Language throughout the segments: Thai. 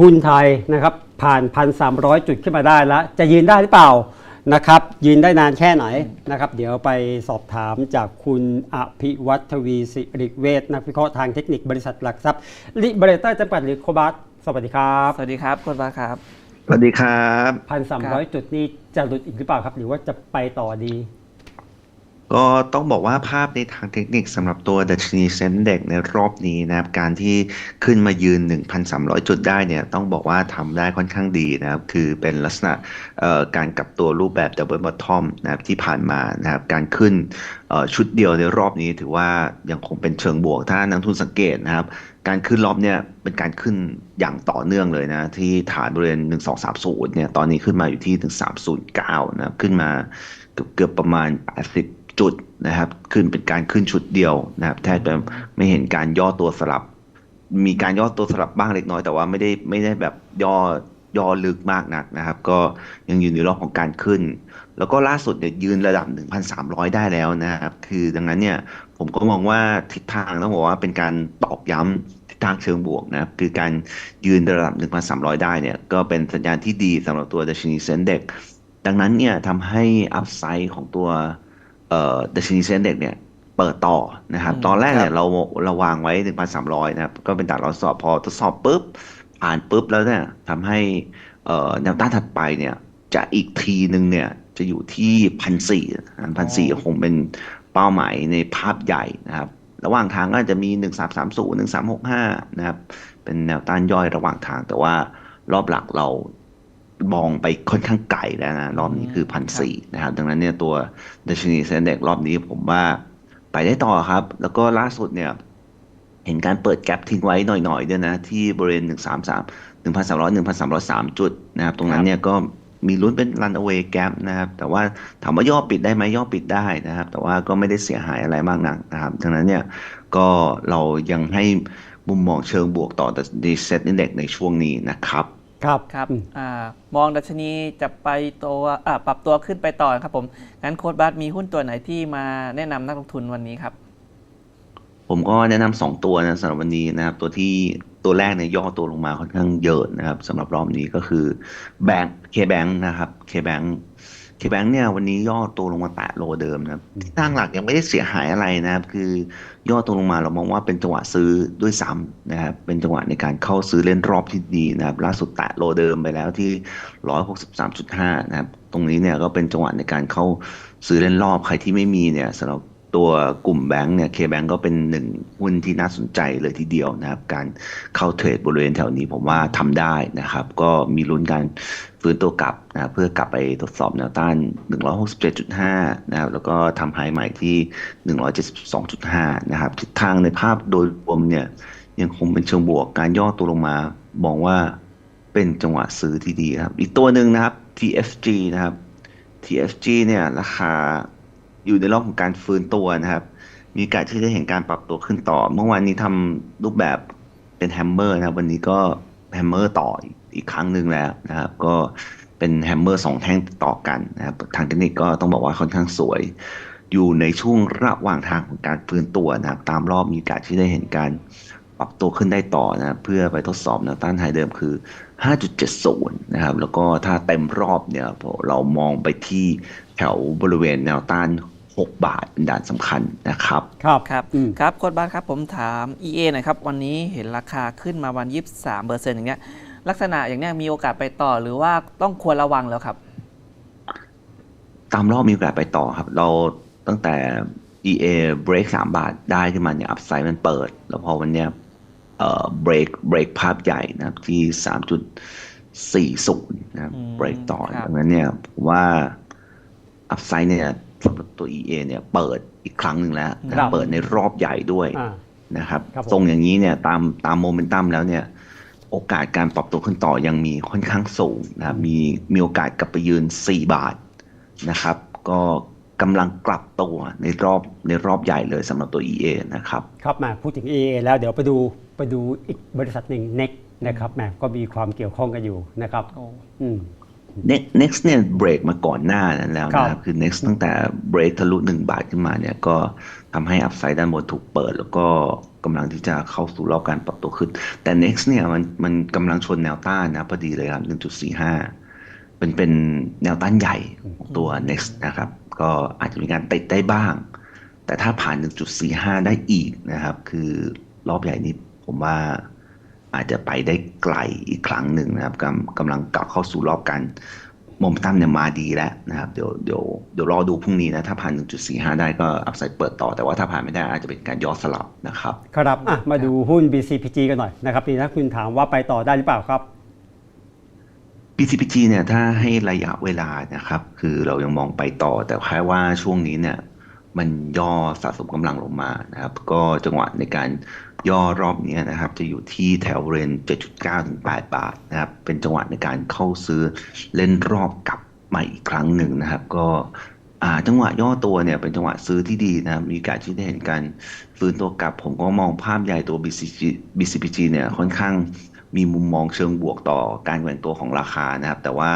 หุ้นไทยนะครับผ่าน 1,300 จุดขึ้นมาได้แล้ว จะยืนได้หรือเปล่านะครับ ยืนได้นานแค่ไหนนะครับ เดี๋ยวไปสอบถามจากคุณอภิวัตทวีสิริเวชนักวิเคราะห์ทางเทคนิคบริษัทหลักทรัพย์ลิเบรเตอร์จำกัดหรือโคบัสสวัสดีครับ สวัสดีครับคุณบาสครับ สวัสดีครับ 1,300 จุดนี้จะหลุดอีกหรือเปล่าครับ หรือว่าจะไปต่อดี ก็ต้องบอกว่าภาพในทางเทคนิคสำหรับตัวดัชนีเซ็นเด็กในรอบนี้นะครับการที่ขึ้นมายืน 1,300 จุดได้เนี่ยต้องบอกว่าทำได้ค่อนข้างดีนะครับ คือเป็นลักษณะการกลับตัวรูปแบบ Double Bottom นะครับที่ผ่านมานะครับการขึ้นชุดเดียวในรอบนี้ถือว่ายังคงเป็นเชิงบวกถ้านักทุนสังเกตนะครับการขึ้นรอบเนี่ยเป็นการขึ้นอย่างต่อเนื่องเลยนะที่ฐานบริเวณ 1230เนี่ยตอนนี้ขึ้นมาอยู่ที่ถึง309นะครับขึ้นมาเกือบเกือบประมาณ 80 จุดนะครับ ขึ้นเป็นการขึ้นชุดเดียวนะครับแทบจะไม่เห็นการย่อตัวสลับ มีการย่อตัวสลับบ้างเล็กน้อยแต่ว่าไม่ได้ไม่ได้แบบย่อย่อลึกมากนักนะครับ ก็ยังอยู่ในรอบของการขึ้น แล้วก็ล่าสุดเนี่ยยืนระดับ 1,300 ได้แล้วนะครับ คือดังนั้นเนี่ยผมก็มองว่าทิศทางต้องบอกว่าเป็นการตอกย้ำทิศทางเชิงบวกนะครับ คือการยืนระดับ 1,300 ได้เนี่ยก็เป็นสัญญาณที่ดีสำหรับตัวดัชนีเซ็นเด็กดังนั้นเนี่ยทำให้อัพไซด์ของตัว ดัชนีเซ็นเด็กเนี่ยเปิดต่อนะครับอืมตอนแรกเนี่ยครับเราเราวางไว้ 1,300 นะครับ ก็เป็นตลาดทดสอบพอทดสอบปุ๊บผ่านปุ๊บแล้วเนี่ยทำให้เอ่อแนวต้านถัดไปเนี่ย จะอีกทีหนึ่งเนี่ยจะอยู่ที่พันสี่พันสี่คงเป็นเป้าหมายในภาพใหญ่นะครับ ระหว่างทางก็อาจจะมี 1 3 3 0 1 3 6 5 นะครับ เป็นแนวต้านย่อยระหว่างทางแต่ว่ารอบหลักเรา มองไปค่อนข้างไกลแล้วนะ รอบนี้คือพันสี่นะครับ ดังนั้นเนี่ยตัวดัชนีเซ็นเด็กรอบนี้ผมว่าไปได้ต่อครับ แล้วก็ล่าสุดเนี่ย เห็นการเปิดแกลบทิ้งไว้หน่อยๆด้วยนะ ที่บริเวณ 1 3 3 1,300 1,303 จุดนะครับ ตรงนั้นเนี่ยก็มีลุ้นเป็น runaway gap นะครับ แต่ว่าถามว่าย่อปิดได้ไหมย่อปิดได้นะครับ แต่ว่าก็ไม่ได้เสียหายอะไรมากนักนะครับ ดังนั้นเนี่ยก็เรายังให้มุมมองเชิงบวกต่อดีเซ็ตอินเด็กในช่วงนี้นะครับ ครับครับอืมอ่ามองดัชนีจะไปตัวอ่าปรับตัวขึ้นไปต่อครับผม งั้นโค้ดบาสมีหุ้นตัวไหนที่มาแนะนำนักลงทุนวันนี้ครับ ผมก็แนะนำสองตัวนะสำหรับวันนี้นะครับ ตัวที่ตัวแรกเนี่ยย่อตัวลงมาค่อนข้างเยอะนะครับสำหรับรอบนี้ก็คือแบงค์เคแบงค์นะครับเคแบงค์ เคแบงค์เนี่ยวันนี้ย่อตัวลงมาแตะโลเดิมนะครับทิศทางหลักยังไม่ได้เสียหายอะไรนะครับ คือย่อตัวลงมาเรามองว่าเป็นจังหวะซื้อด้วยซ้ำนะครับเป็นจังหวะในการเข้าซื้อเล่นรอบที่ดีนะครับล่าสุดแตะโลเดิมไปแล้วที่163.5นะครับตรงนี้เนี่ยก็เป็นจังหวะในการเข้าซื้อเล่นรอบใครที่ไม่มีเนี่ยสำหรับตัวกลุ่มแบงก์เนี่ยเคแบงก์ก็เป็นหนึ่งหุ้นที่น่าสนใจเลยทีเดียวนะครับ การเข้าเทรดบริเวณแถวนี้ผมว่าทำได้นะครับ ก็มีลุ้นการ ฟื้นตัวกลับนะเพื่อกลับไปทดสอบแนวต้าน 167.5 นะครับ แล้วก็ทำไฮใหม่ที่ 172.5 นะครับ ทิศทางในภาพโดยรวมเนี่ยยังคงเป็นเชิงบวกการย่อตัวลงมามองว่าเป็นจังหวะซื้อที่ดีครับ อีกตัวหนึ่งนะครับ TFG นะครับ TFG เนี่ยราคาอยู่ในรอบของการฟื้นตัวนะครับ มีโอกาสที่จะเห็นการปรับตัวขึ้นต่อ เมื่อวานนี้ทำรูปแบบเป็นแฮมเมอร์นะครับ วันนี้ก็ แฮมเมอร์ต่ออีกครั้งหนึ่งแล้วนะครับ ก็เป็นแฮมเมอร์สองแท่งต่อกันนะครับทางเทคนิคก็ต้องบอกว่าค่อนข้างสวย อยู่ในช่วงระหว่างทางของการฟื้นตัวนะครับ ตามรอบมีโอกาสที่ได้เห็นการปรับตัวขึ้นได้ต่อนะครับเพื่อไปทดสอบแนวต้านไฮเดิมคือ 5.70 นะครับ แล้วก็ถ้าเต็มรอบเนี่ยเรามองไปที่แถวบริเวณแนวต้าน 6 บาทเป็นด่านสำคัญนะครับ ครับ ครับ อืม ครับโค้ดบาสครับผมถาม EA หน่อยครับ วันนี้เห็นราคาขึ้นมาวัน 23เปอร์เซ็นต์อย่างเงี้ย ลักษณะอย่างเนี้ยมีโอกาสไปต่อหรือว่าต้องควรระวังแล้วครับ ตามรอบมีโอกาสไปต่อครับ เราตั้งแต่ EA break 3 บาทได้ขึ้นมาเนี่ยอัพไซด์มันเปิด แล้วพอวันเนี้ยเอ่อ break break ภาพใหญ่นะครับที่ 3.40 นะครับ อืม break ต่อครับ ดังนั้นเนี่ยผมว่าอัพไซด์เนี่ย สำหรับตัว EA เนี่ยเปิดอีกครั้งหนึ่งแล้วนะครับ เปิดในรอบใหญ่ด้วยอ่า นะครับครับผม ทรงอย่างนี้เนี่ยตามตามโมเมนตัมแล้วเนี่ยโอกาสการปรับตัวขึ้นต่อยังมีค่อนข้างสูงนะครับมีมีโอกาสกลับไปยืน 4 บาทนะครับ ก็กำลังกลับตัวในรอบในรอบใหญ่เลยสำหรับตัว EA นะครับ ครับมาพูดถึง AA แล้วเดี๋ยวไปดูไปดูอีกบริษัทหนึ่ง NEX นะครับแหมก็มีความเกี่ยวข้องกันอยู่นะครับโอ้อืม Next next เนี่ยเบรกมาก่อนหน้านั้นแล้วนะคครัรับบคือ next ตั้งแต่เบรกทะลุ1บาทขึ้นมาเนี่ยก็ทำให้อัพไซด์ด้านบนถูกเปิด แล้วก็กำลังที่จะเข้าสู่รอบการปรับตัวขึ้น แต่ next เนี่ยมันมันกำลังชนแนวต้านนะพอดีเลยครับ1.45 เป็นเป็นแนวต้านใหญ่ของตัว next นะครับ ก็อาจจะมีการติดได้บ้าง แต่ถ้าผ่าน 1.45 ได้อีกนะครับ คือรอบใหญ่นี้ผมว่า อาจจะไปได้ไกลอีกครั้งหนึ่งนะครับกำกำลังกลับเข้าสู่รอบการโมเมนตัมเนี่ยมาดีแล้วนะครับเดี๋ยวเดี๋ยวเดี๋ยวรอดูพรุ่งนี้นะ ถ้าผ่าน 1.45 ได้ก็อัพไซด์เปิดต่อแต่ว่าถ้าผ่านไม่ได้อาจจะเป็นการย่อสลับนะครับ ครับอะมาดูหุ้น BCPG กันหน่อยนะครับนี่ถ้าคุณถามว่าไปต่อได้หรือเปล่าครับ BCPG เนี่ยถ้าให้ระยะเวลานะครับ คือเรายังมองไปต่อแต่แค่ว่าช่วงนี้เนี่ย มันย่อสะสมกำลังลงมานะครับ ก็จังหวะในการย่อรอบนี้นะครับ จะอยู่ที่แถวเรน 7.9 ถึง 8 บาทนะครับ เป็นจังหวะในการเข้าซื้อเล่นรอบกลับมาอีกครั้งหนึ่งนะครับ ก็จังหวะย่อตัวเนี่ยเป็นจังหวะซื้อที่ดีนะครับมีการที่ได้เห็นการฟื้นตัวกลับ ผมก็มองภาพใหญ่ตัว BCG BCPG เนี่ยค่อนข้างมีมุมมองเชิงบวกต่อการแกว่งตัวของราคานะครับ แต่ว่า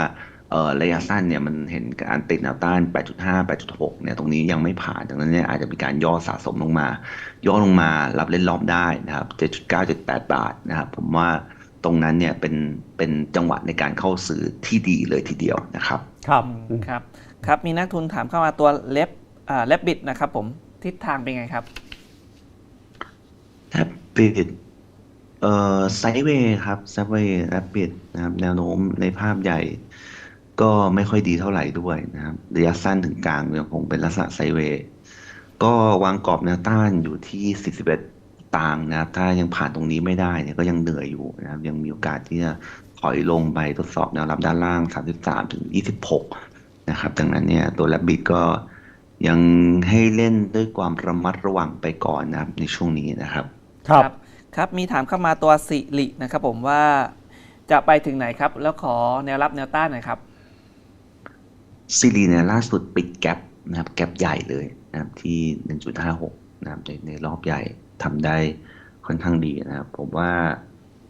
ระยะสั้นเนี่ยมันเห็นการติดแนวต้าน 8.5 8.6 เนี่ยตรงนี้ยังไม่ผ่านดังนั้นเนี่ยอาจจะมีการย่อสะสมลงมา ย่อลงมารับเล่นรอบได้นะครับ 7.9 7.8 บาทนะครับ ผมว่าตรงนั้นเนี่ยเป็นเป็นจังหวะในการเข้าซื้อที่ดีเลยทีเดียวนะครับ ครับอืมครับครับมีนักทุนถามเข้ามาตัวเล็บอ่าเล็บบิดนะครับผมทิศทางเป็นไงครับแท็บปิดเอ่อไซด์เวย์ครับไซด์เวย์แท็บปิดนะครับแนวโน้มในภาพใหญ่ ก็ไม่ค่อยดีเท่าไหร่ด้วยนะครับระยะสั้นถึงกลางยังคงเป็นลักษณะไซด์เวย์ก็วางกรอบแนวต้านอยู่ที่ 41ตางค์นะครับ ถ้ายังผ่านตรงนี้ไม่ได้เนี่ยก็ยังเหนื่อยอยู่นะครับ ยังมีโอกาสที่จะถอยลงไปทดสอบแนวรับด้านล่าง 33ถึง26 นะครับ ดังนั้นเนี่ยตัวแลบบิดก็ยังให้เล่นด้วยความระมัดระวังไปก่อนนะครับในช่วงนี้นะครับ ครับครับมีถามเข้ามาตัวสิรินะครับผมว่าจะไปถึงไหนครับ แล้วขอแนวรับแนวต้านหน่อยครับ ซีรีเนี่ยล่าสุดปิดแกลบนะครับแกลบใหญ่เลยนะครับที่ 1.56 นะครับในในรอบใหญ่ทำได้ค่อนข้างดีนะครับผมว่า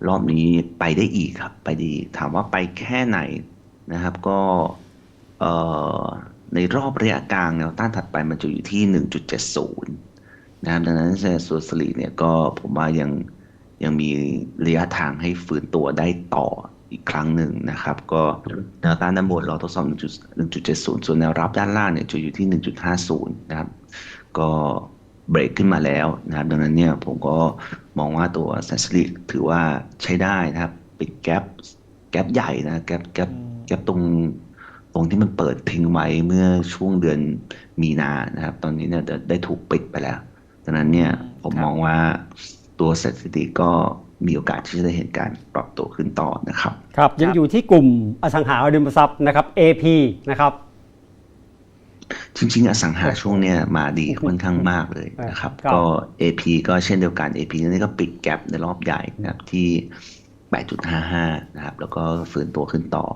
รอบนี้ไปได้อีกครับ ไปดีถามว่าไปแค่ไหนนะครับ ก็เอ่อในรอบระยะกลางแนวต้านถัดไปมันจะอยู่ที่ 1.70 นะครับดังนั้นส่วนสลีเนี่ยก็ผมว่ายังยังมีระยะทางให้ฟื้นตัวได้ต่อ อีกครั้งหนึ่งนะครับ ก็แนวต้านด้านบนเราทดสอบ 1.70 ส่วนแนวรับด้านล่างเนี่ยจะอยู่ที่ 1.50 นะครับ ก็เบรกขึ้นมาแล้วนะครับ ดังนั้นเนี่ยผมก็มองว่าตัวแซสลิกถือว่าใช้ได้นะครับ ปิดแกลบแกลบใหญ่นะแกลบแกลบอืมแกลบตรงตรงที่มันเปิดทิ้งไว้เมื่อช่วงเดือนมีนานะครับ ตอนนี้เนี่ยได้ได้ถูกปิดไปแล้วดังนั้นเนี่ยอืมผมครับมองว่าตัวสถิติก็ มีโอกาสที่จะได้เห็นการปรับตัวขึ้นต่อนะครับ ครับยังอยู่ที่กลุ่มอสังหาริมทรัพย์นะครับ AP นะครับจริงๆอสังหาช่วงเนี้ยมาดีค่อนข้างมากเลยนะครับครับก็ AP ก็เช่นเดียวกัน AP นี่ก็ปิดแกลบในรอบใหญ่นะครับที่ 8.55 นะครับ แล้วก็ฟื้นตัวขึ้นต่อ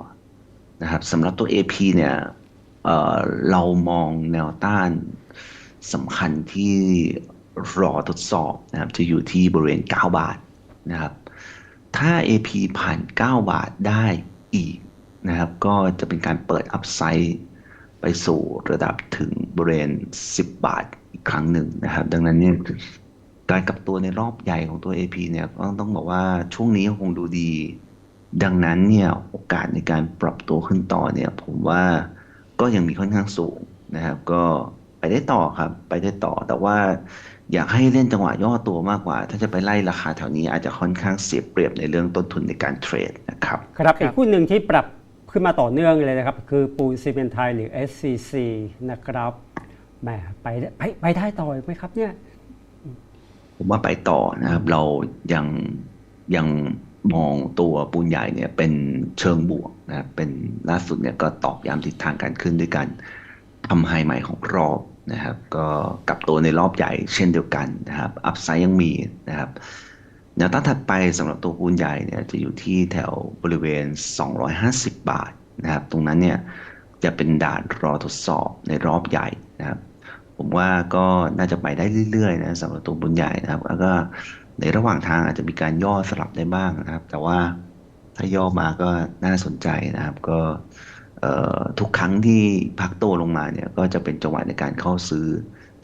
นะครับสำหรับตัว AP เนี่ยเอ่อเรามองแนวต้านสำคัญที่รอทดสอบนะครับจะอยู่ที่บริเวณ 9 บาท นะครับ ถ้า AP ผ่าน 9 บาทได้อีกนะครับ ก็จะเป็นการเปิดอัพไซด์ไปสู่ระดับถึงบริเวณ 10 บาทอีกครั้งหนึ่งนะครับ ดังนั้นเนี่ยการกลับตัวในรอบใหญ่ของตัว AP เนี่ยก็ต้องบอกว่าช่วงนี้คงดูดี ดังนั้นเนี่ยโอกาสในการปรับตัวขึ้นต่อเนี่ยผมว่าก็ยังมีค่อนข้างสูงนะครับ ก็ไปได้ต่อครับ ไปได้ต่อแต่ว่า อยากให้เล่นจังหวะย่อตัวมากกว่า ถ้าจะไปไล่ราคาแถวนี้อาจจะค่อนข้างเสียเปรียบในเรื่องต้นทุนในการเทรดนะครับ ครับครับอีกหุ้นหนึ่งที่ปรับขึ้นมาต่อเนื่องเลยนะครับ คือปูนซีเมนต์ไทยหรือ SCC นะครับแหมไปได้ไปไปได้ต่ออีกไหมครับเนี่ยผมว่าไปต่อนะครับ เรายังยังมองตัวปูนใหญ่เนี่ยเป็นเชิงบวกนะครับเป็นล่าสุดเนี่ยก็ตอกย้ำทิศทางการขึ้นด้วยกันทำไฮใหม่ของรอบ นะครับก็กลับตัวในรอบใหญ่เช่นเดียวกันนะครับอัพไซด์ยังมีนะครับแนวต้านถัดไปสำหรับตัวปูนใหญ่เนี่ยจะอยู่ที่แถวบริเวณ 250 บาทนะครับตรงนั้นเนี่ยจะเป็นด่านรอทดสอบในรอบใหญ่นะครับผมว่าก็น่าจะไปได้เรื่อยๆนะสำหรับตัวบุญใหญ่นะครับ แล้วก็ในระหว่างทางอาจจะมีการย่อสลับได้บ้างนะครับ แต่ว่าถ้าย่อมาก็น่าสนใจนะครับ ก็ ทุกครั้งที่พักตัวลงมาเนี่ยก็จะเป็นจังหวะในการเข้าซื้อ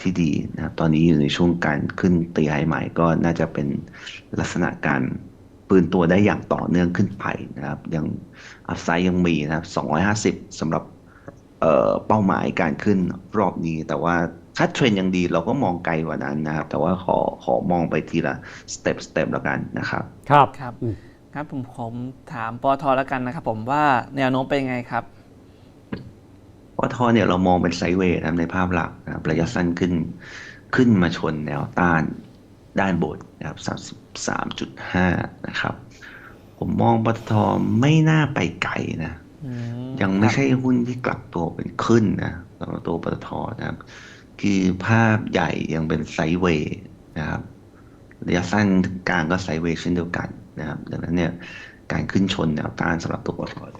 ที่ดีนะครับ ตอนนี้อยู่ในช่วงการขึ้นตีไฮใหม่ก็น่าจะเป็นลักษณะการปืนตัวได้อย่างต่อเนื่องขึ้นไปนะครับ ยังอัพไซด์ยังมีนะครับ 250สำหรับเอ่อเป้าหมายการขึ้นรอบนี้ แต่ว่าถ้าเทรนด์ยังดีเราก็มองไกลกว่านั้นนะครับ แต่ว่าขอขอมองไปทีละสเต็ปสเต็ปแล้วกันนะครับ ครับครับอืมครับผมผมถามปอทแล้วกันนะครับ ผมว่าแนวโน้มเป็นยังไงครับ ปตทเนี่ยเรามองเป็นไซด์เวย์นะครับในภาพหลักนะครับระยะสั้นขึ้นขึ้นมาชนแนวต้านด้านบนนะครับ33.5 นะครับ ผมมองปตทไม่น่าไปไกลนะอืมยังไม่ครับใช่หุ้นที่กลับตัวเป็นขึ้นนะสำหรับตัวปตทนะครับ คือภาพใหญ่ยังเป็นไซด์เวย์นะครับระยะสั้นถึงกลางก็ไซด์เวย์เช่นเดียวกันนะครับ ดังนั้นเนี่ยการขึ้นชนแนวต้านสำหรับตัวปตทเนี่ย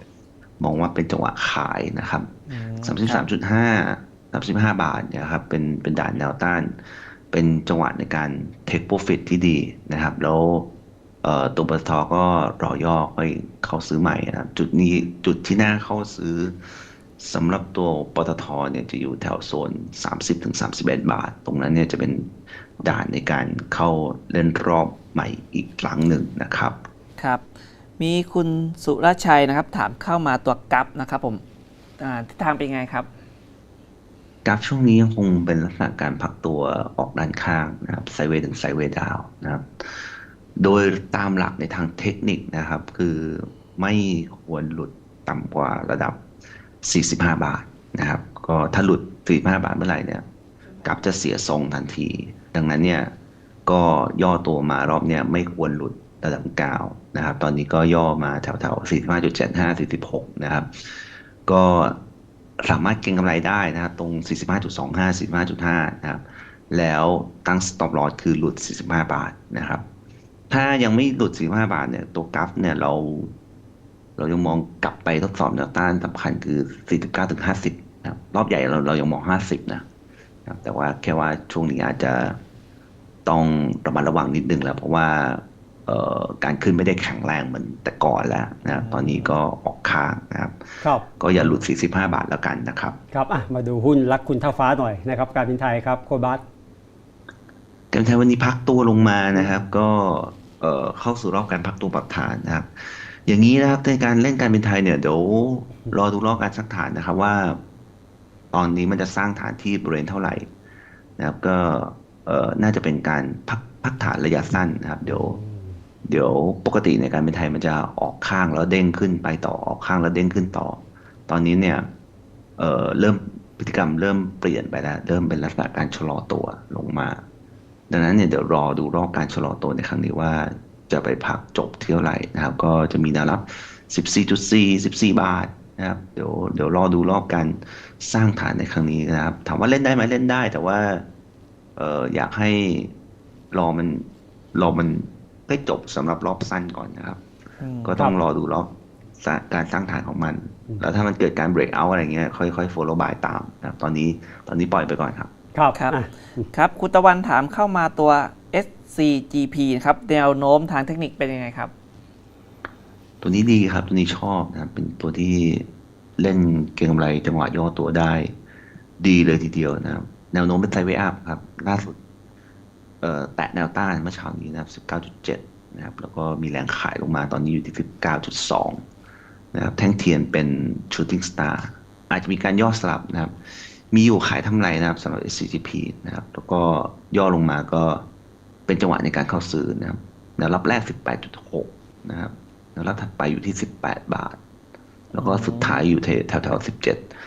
มองว่าเป็นจังหวะขายนะครับอืมสามสิบสามจุดห้าสามสิบห้าบาทเนี่ยครับเป็นเป็นด่านแนวต้าน เป็นจังหวะในการ take profit ที่ดีนะครับ แล้วเอ่อตัวปตทก็รอย่อค่อยเข้าซื้อใหม่นะครับ จุดนี้จุดที่น่าเข้าซื้อสำหรับตัวปตทเนี่ยจะอยู่แถวโซน 30-31ถึง31บาท ตรงนั้นเนี่ยจะเป็นด่านในการเข้าเล่นรอบใหม่อีกครั้งหนึ่งนะครับ ครับ มีคุณสุรชัยนะครับ ถามเข้ามาตัวกัฟนะครับผมทิศทางเป็นไงครับกราฟช่วงนี้ยังคงเป็นลักษณะการพักตัวออกด้านข้างนะครับไซเวถึงไซเวดาวนะครับ โดยตามหลักในทางเทคนิคนะครับ คือไม่ควรหลุดต่ำกว่าระดับ 45 บาทนะครับ ก็ถ้าหลุด 45 บาทเมื่อไหร่เนี่ยกราฟจะเสียทรงทันที ดังนั้นเนี่ยก็ย่อตัวมารอบเนี่ยไม่ควรหลุดระดับกาว นะครับ ตอนนี้ก็ย่อมาแถวๆ45.75 46 นะครับ ก็สามารถเก็งกำไรได้นะครับตรง 45.25 45.5 นะครับ แล้วตั้ง stop loss คือหลุด 45 บาทนะครับ ถ้ายังไม่หลุด 45 บาทเนี่ย ตัวกราฟเนี่ยเรา เรายังมองกลับไปทดสอบแนวต้านสำคัญคือ 49ถึง50นะครับรอบใหญ่เราเรายังมอง 50 นะแต่ว่าแค่ว่าช่วงนี้อาจจะต้องระมัดระวังนิดนึงแล้ว เพราะว่า การขึ้นไม่ได้แข็งแรงเหมือนแต่ก่อนแล้วนะครับตอนนี้ก็ออกข้างนะครับครับก็อย่าหลุด 45 บาทแล้วกันนะครับครับอะมาดูหุ้นรักคุณเท่าฟ้าหน่อยนะครับ การบินไทยครับโคบัสการไทยวันนี้พักตัวลงมานะครับ ก็เอ่อเข้าสู่รอบการพักตัวปรับฐานนะครับ อย่างนี้นะครับในการเล่นการบินไทยเนี่ยเดี๋ยวรอดูรอบการสักฐานนะครับว่า ตอนนี้มันจะสร้างฐานที่บริเวณเท่าไหร่นะครับก็เอ่อน่าจะเป็นการพักพักฐานระยะสั้นนะครับ เดี๋ยว เดี๋ยวปกติในการเป็นไทยมันจะออกข้างแล้วเด้งขึ้นไปต่อออกข้างแล้วเด้งขึ้นต่อ ตอนนี้เนี่ยเอ่อเริ่มพฤติกรรมเริ่มเปลี่ยนไปแล้ว เริ่มเป็นลักษณะการชะลอตัวลงมา ดังนั้นเนี่ยเดี๋ยวรอดูรอบการชะลอตัวในครั้งนี้ว่าจะไปพักจบเที่ยวไหร่นะครับ ก็จะมีแนวรับ 14.4 14 บาทนะครับเดี๋ยวเดี๋ยวรอดูรอบการสร้างฐานในครั้งนี้นะครับ ถามว่าเล่นได้ไหมเล่นได้ แต่ว่าเอออยากให้รอมันรอมัน ได้จบสำหรับรอบสั้นก่อนนะครับอืมก็ต้องรอดูรอบสร้างการสร้างฐานของมัน แล้วถ้ามันเกิดการ break out อะไรเงี้ยค่อยๆ follow by ตามนะครับตอนนี้ตอนนี้ปล่อยไปก่อนครับ ครับครับอะครับคุณตะวันถามเข้ามาตัว SCGP นะครับแนวโน้มทางเทคนิคเป็นยังไงครับ ตัวนี้ดีครับ ตัวนี้ชอบนะครับเป็นตัวที่เล่นเก็งกำไรจังหวะย่อตัวได้ ดีเลยทีเดียวนะครับ แนวโน้มเป็นไซด์เวย์อัพครับ ล่าสุดเอ่อ แตะแนวต้านเมื่อเช้านี้นะครับ 19.7 นะครับ แล้วก็มีแรงขายลงมาตอนนี้อยู่ที่ 19.2 นะครับ แท่งเทียนเป็น shooting star อาจจะมีการย่อสลับนะครับ มีอยู่ขายทำไรนะครับสำหรับ SCGP นะครับ แล้วก็ย่อลงมาก็เป็นจังหวะในการเข้าซื้อนะครับแนวรับแรก 18.6 นะครับแนวรับถัดไปอยู่ที่ 18 บาท แล้วก็สุดท้ายอยู่แถวแถว17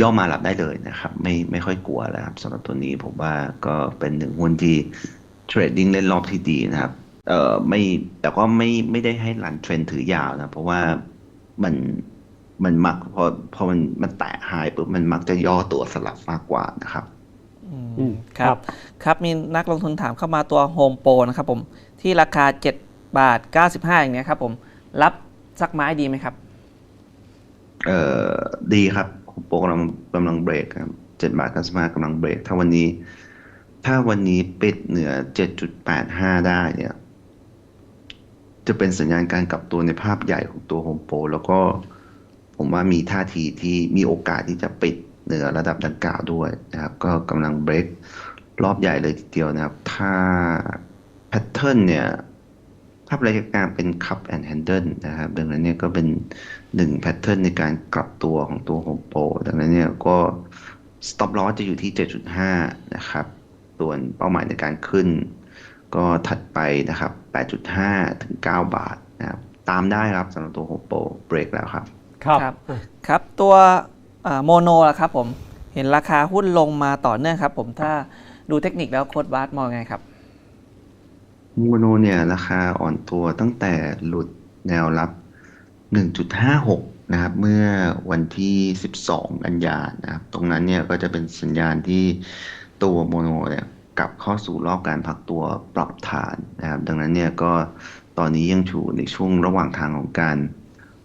ย่อมาหลับได้เลยนะครับ ไม่ไม่ค่อยกลัวแล้วครับสำหรับตัวนี้ผมว่าก็เป็นหนึ่งหุ้นที่เทรดดิ้งเล่นรอบที่ดีนะครับเอ่อไม่แต่ก็ไม่ไม่ได้ให้รันเทรนถือยาวนะ เพราะว่ามันมันมักพอพอมันมันแตะไฮปุ๊บมันมักจะย่อตัวสลับมากกว่านะครับอืมอืมครับ ครับมีนักลงทุนถามเข้ามาตัว Home Pro นะครับผม ที่ราคา 7 บาท 95 อย่างเนี้ยครับผม รับสักไม้ดีไหมครับ เอ่อดีครับ โปรกำลังกำลังเบรกครับเจ็ดบาทเก้าสิบห้ากำลังเบรก ถ้าวันนี้ ถ้าวันนี้ปิดเหนือเจ็ดจุดแปดห้าได้เนี่ย จะเป็นสัญญาณการกลับตัวในภาพใหญ่ของตัวโฮมโปรแล้วก็ผมว่ามีท่าทีที่มีโอกาสที่จะปิดเหนือระดับดังกล่าวด้วยนะครับ ก็กำลังเบรกรอบใหญ่เลยทีเดียวนะครับ ถ้าแพทเทิร์นเนี่ย ภาพรายการเป็น cup and handle นะครับ ดังนั้นเนี่ยก็เป็นหนึ่งแพทเทิร์นในการกลับตัวของตัวโฮมโปรดังนั้นเนี่ยก็ stop loss จะอยู่ที่ 7.5 นะครับ ส่วนเป้าหมายในการขึ้น ก็ถัดไปนะครับ 8.5 ถึง 9 บาทนะครับ ตามได้ครับสำหรับตัวโฮมโปรเบรกแล้วครับ ครับ ครับครับตัวโมโนล่ะครับผม เห็นราคาหุ้นลงมาต่อเนื่องครับผม ถ้าดูเทคนิคแล้วโค้ดบาสมองไงครับ โมโนเนี่ยราคาอ่อนตัวตั้งแต่หลุดแนวรับ 1.56 นะครับ เมื่อวันที่ 12 กันยานะครับ ตรงนั้นเนี่ยก็จะเป็นสัญญาณที่ตัวโมโนเนี่ยกลับเข้าสู่รอบการพักตัวปรับฐานนะครับ ดังนั้นเนี่ยก็ตอนนี้ยังอยู่ในช่วงระหว่างทางของการ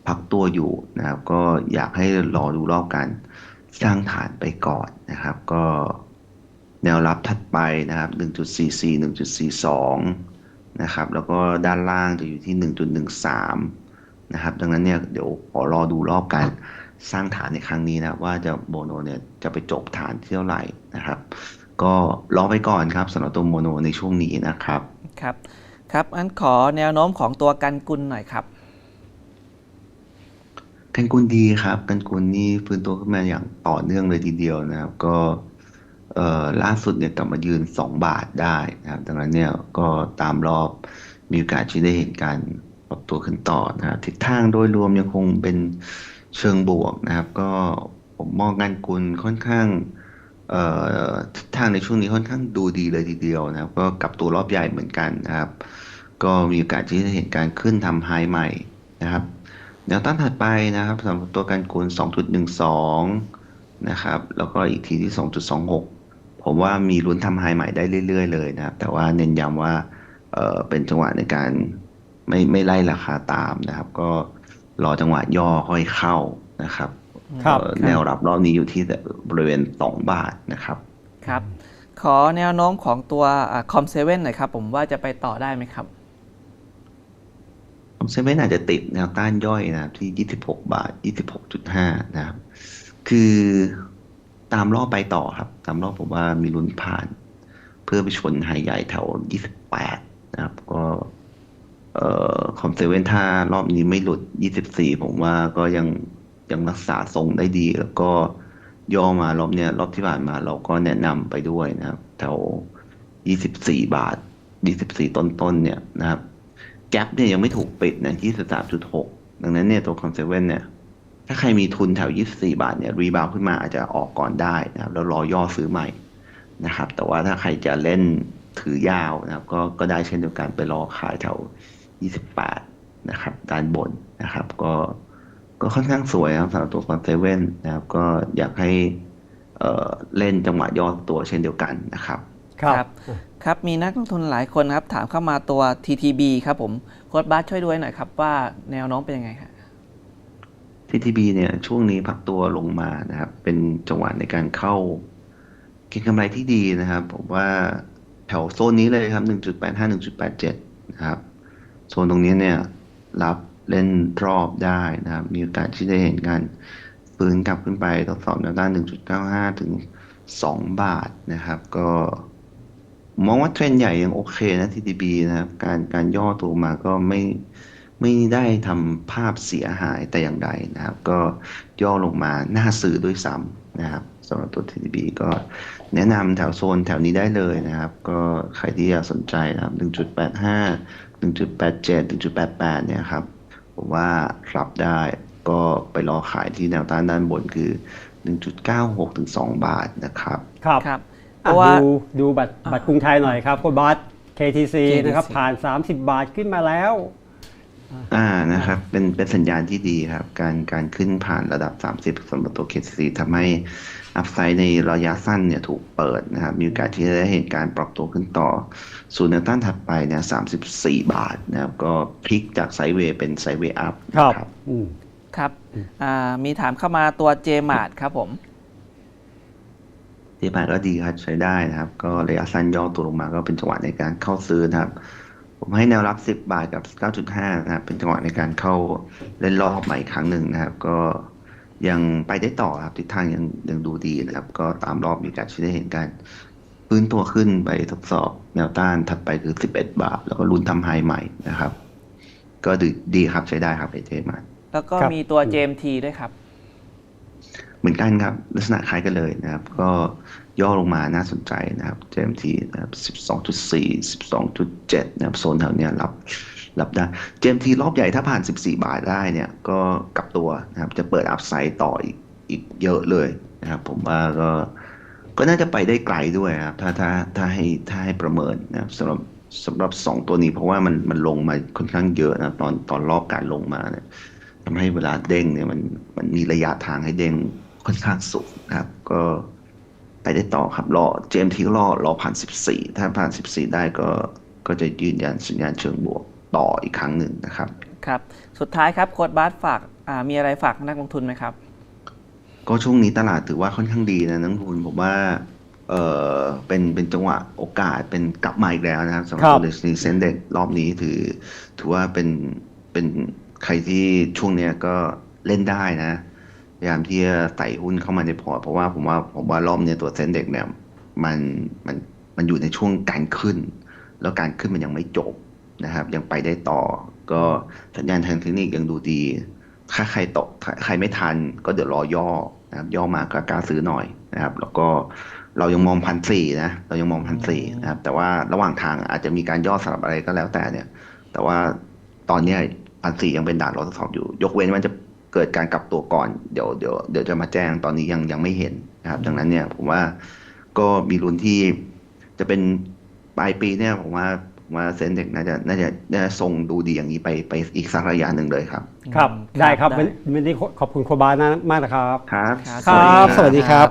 พักตัวอยู่นะครับ ก็อยากให้รอดูรอบการสร้างฐานไปก่อนนะครับ ก็แนวรับถัดไปนะครับ 1.44 1.42 นะครับ แล้วก็ด้านล่างจะอยู่ที่ 1.13 นะครับ ดังนั้นเนี่ยเดี๋ยวขอรอดูรอบการสร้างฐานในครั้งนี้นะว่าจะโมโนเนี่ยจะไปจบฐานที่เท่าไหร่นะครับ ก็รอไปก่อนครับสำหรับตัวโมโนในช่วงนี้นะครับ ครับ ครับอันขอแนวโน้มของตัวกันกุลหน่อยครับ กันกุลดีครับ กันกุลนี่ฟื้นตัวขึ้นมาอย่างต่อเนื่องเลยทีเดียวนะครับ ก็เอ่อ ล่าสุดเนี่ยกลับมายืน 2 บาทได้นะครับ ดังนั้นเนี่ยก็ตามรอบมีโอกาสที่ได้เห็นการปรับตัวขึ้นต่อนะครับทิศทางโดยรวมยังคงเป็นเชิงบวกนะครับ ก็ผมมองกันกุลค่อนข้างทิศทางในช่วงนี้ค่อนข้างดูดีเลยทีเดียวนะครับ ก็กลับตัวรอบใหญ่เหมือนกันนะครับ ก็มีโอกาสที่จะเห็นการขึ้นทำไฮใหม่นะครับแนวต้านถัดไปนะครับสำหรับตัวการคูณ2.12 นะครับ แล้วก็อีกทีที่ 2.26 ผมว่ามีลุ้นทำไฮใหม่ได้เรื่อย ๆ เลยนะครับ แต่ว่าเน้นย้ำว่าเออเป็นจังหวะในการไม่ไม่ไล่ราคาตามนะครับ ก็รอจังหวะย่อค่อยเข้านะครับครับเอ่อแนวรับรอบนี้อยู่ที่บริเวณ 2 บาทนะครับครับ ขอแนวโน้มของตัวคอมเซเว่นหน่อยครับ ผมว่าจะไปต่อได้ไหมครับผมเซเว่นอาจจะติดแนวต้านย่อยนะครับที่ 26 บาท 26.5 นะครับ คือ ตามรอบไปต่อครับ ตามรอบผมว่ามีลุ้นผ่าน เพื่อไปชนไฮใหญ่แถว 28 นะครับ ก็เอ่อคอมเซเว่นถ้ารอบนี้ไม่หลุด 24 ผมว่าก็ยังยังรักษาทรงได้ดี แล้วก็ย่อมารอบเนี้ยรอบที่ผ่านมาเราก็แนะนำไปด้วยนะครับ แถว 24 บาท 24 ต้นๆเนี่ยนะครับ แกลบเนี่ยยังไม่ถูกปิดนะที่13.6 ดังนั้นเนี่ยตัวคอนเซเว่นเนี่ย ถ้าใครมีทุนแถว 24 บาทเนี่ยรีบาวขึ้นมาอาจจะออกก่อนได้นะครับแล้วรอย่อซื้อใหม่นะครับ แต่ว่าถ้าใครจะเล่นถือยาวนะครับ ก็ก็ได้เช่นเดียวกันไปรอขายแถว 28 นะครับ ด้านบนนะครับ ก็ก็ค่อนข้างสวยนะครับสำหรับตัวคอนเซเว่นนะครับ ก็อยากให้เอ่อเล่นจังหวะย่อตัวเช่นเดียวกันนะครับครับ ครับมีนักลงทุนหลายคนครับ ถามเข้ามาตัว TTB ครับผมโค้ดบาสช่วยด้วยหน่อยครับว่าแนวโน้มเป็นยังไงครับ TTB เนี่ยช่วงนี้พักตัวลงมานะครับ เป็นจังหวะในการเข้า เก็งกำไรที่ดีนะครับ ผมว่าแถวโซนนี้เลยครับ 1.85 1.87 นะครับ โซนตรงนี้เนี่ยรับเล่นรอบได้นะครับ มีโอกาสที่จะเห็นการฟื้นกลับขึ้นไปทดสอบแนวต้าน 1.95 ถึง 2 บาทนะครับ ก็มองว่าเทรนใหญ่ยังโอเคนะ TTB นะครับ การการย่อตัวมาก็ไม่ ไม่ได้ทำภาพเสียหายแต่อย่างใดนะครับ ก็ย่อลงมาน่าซื้อด้วยซ้ำนะครับสำหรับตัว TTB ก็แนะนำแถวโซนแถวนี้ได้เลยนะครับ ก็ใครที่อยากสนใจนะครับ 1.85 1.87 1.88 เนี่ยครับ ผมว่ารับได้ก็ไปรอขายที่แนวต้านด้านบนคือ 1.96 ถึง 2 บาทนะครับ ครับครับเพอะราะว่าดูดูบัตรบัตรกรุงไทยหน่อยครับคุณบาส KTC KTC นะครับ ผ่าน 30 บาทขึ้นมาแล้ว อ่านะครับ เป็นเป็นสัญญาณที่ดีครับ การการขึ้นผ่านระดับ 30สำหรับตัว KCC ทำให้อัพไซด์ในระยะสั้นเนี่ยถูกเปิดนะครับ มีโอกาสที่จะได้เห็นการปรับตัวขึ้นต่อส่วนแนวต้านถัดไปเนี่ย34 บาทนะครับ ก็พลิกจากไซด์เวย์เป็นไซด์เวย์อัพครับนะครับอืมครับอ่ามีถามเข้ามาตัว j m a r t ครับผมที่ผ่านก็ดีครับใช้ได้นะครับ ก็ระยะสั้นย่อตัวลงมาก็เป็นจังหวะในการเข้าซื้อนะครับ ผมให้แนวรับ 10 บาทกับ 9.5 นะครับ เป็นจังหวะในการเข้าเล่นรอบใหม่อีกครั้งหนึ่งนะครับ ก็ยังไปได้ต่อครับทิศทางยังยังดูดีนะครับ ก็ตามรอบมีโอกาสที่ได้เห็นการฟื้นตัวขึ้นไปทดสอบแนวต้านถัดไปคือ 11 บาท แล้วก็ลุ้นทำไฮใหม่นะครับ ก็ดีดีครับใช้ได้ครับไอเทมันแล้วก็ครับมีตัว JMT ด้วยครับเห มือนกันครับ ลักษณะคล้ายกันเลยนะครับ ก็ย่อลงมาน่าสนใจนะครับ JMT นะครับ 12.4 12.7 นะครับ โซนแถวเนี้ยรับรับได้ JMT รอบใหญ่ถ้าผ่าน 14 บาทได้เนี่ยก็กลับตัวนะครับ จะเปิดอัพไซด์ต่ออีกอีกเยอะเลยนะครับ ผมว่าก็ก็น่าจะไปได้ไกลด้วยครับ ถ้าถ้าถ้าให้ถ้าให้ประเมินนะครับสำหรับสำหรับสองตัวนี้เพราะว่ามันมันลงมาค่อนข้างเยอะนะตอนตอนรอบการลงมาเนี่ยทำให้เวลาเด้งเนี่ยมันมันมีระยะทางให้เด้ง ค่อนข้างสูงนะครับ ก็ไปได้ต่อครับรอ GMT ก็รอรอผ่าน 14 ถ้าผ่าน 14 ได้ก็ก็จะยืนยันสัญญาณเชิงบวกต่ออีกครั้งหนึ่งนะครับครับ สุดท้ายครับโค้ดบาสฝากอ่ามีอะไรฝากนักลงทุนไหมครับ ก็ช่วงนี้ตลาดถือว่าค่อนข้างดีนะนักลงทุนผมว่าเออเป็นเป็นจังหวะโอกาสเป็นกลับมาอีกแล้วนะครับสำหรับครับตัวเดซนีเซนเด็กรอบนี้ถือถือว่าเป็นเป็นใครที่ช่วงเนี้ยก็เล่นได้นะ พยายามที่จะใส่หุ้นเข้ามาในพอร์ตเพราะว่าผมว่าผมว่ารอบเนี้ยตัวเซนเด็กเนี่ยมันมันมันอยู่ในช่วงการขึ้น แล้วการขึ้นมันยังไม่จบนะครับ ยังไปได้ต่อ ก็สัญญาณทางเทคนิคยังดูดี ถ้าใครตกใครไม่ทันก็เดี๋ยวรอย่อนะครับย่อมาก็กล้าซื้อหน่อยนะครับ แล้วก็เรายังมองพันสี่นะเรายังมองพันสี่นะครับ แต่ว่าระหว่างทางอาจจะมีการย่อสลับอะไรก็แล้วแต่เนี่ย แต่ว่าตอนเนี้พันสี่ยังเป็นด่านรอทดสอบอยู่ ยกเว้นมันจะ เกิดการกลับตัวก่อนเดี๋ยวเดี๋ยวเดี๋ยวจะมาแจ้งตอนนี้ยังยังไม่เห็นนะครับ ดังนั้นเนี่ยผมว่าก็มีลุ้นที่จะเป็นปลายปีเนี่ยผมว่าผมว่าเซ็นเด็กน่าจะน่าจะน่าจะทรงดูดีอย่างนี้ไปไปอีกสักระยะหนึ่งเลยครับ ครับอืมได้ครับได้วันวันนี้ขอบคุณโคบานะมากนะครับ ครับ ครับครับสวัสดีครับ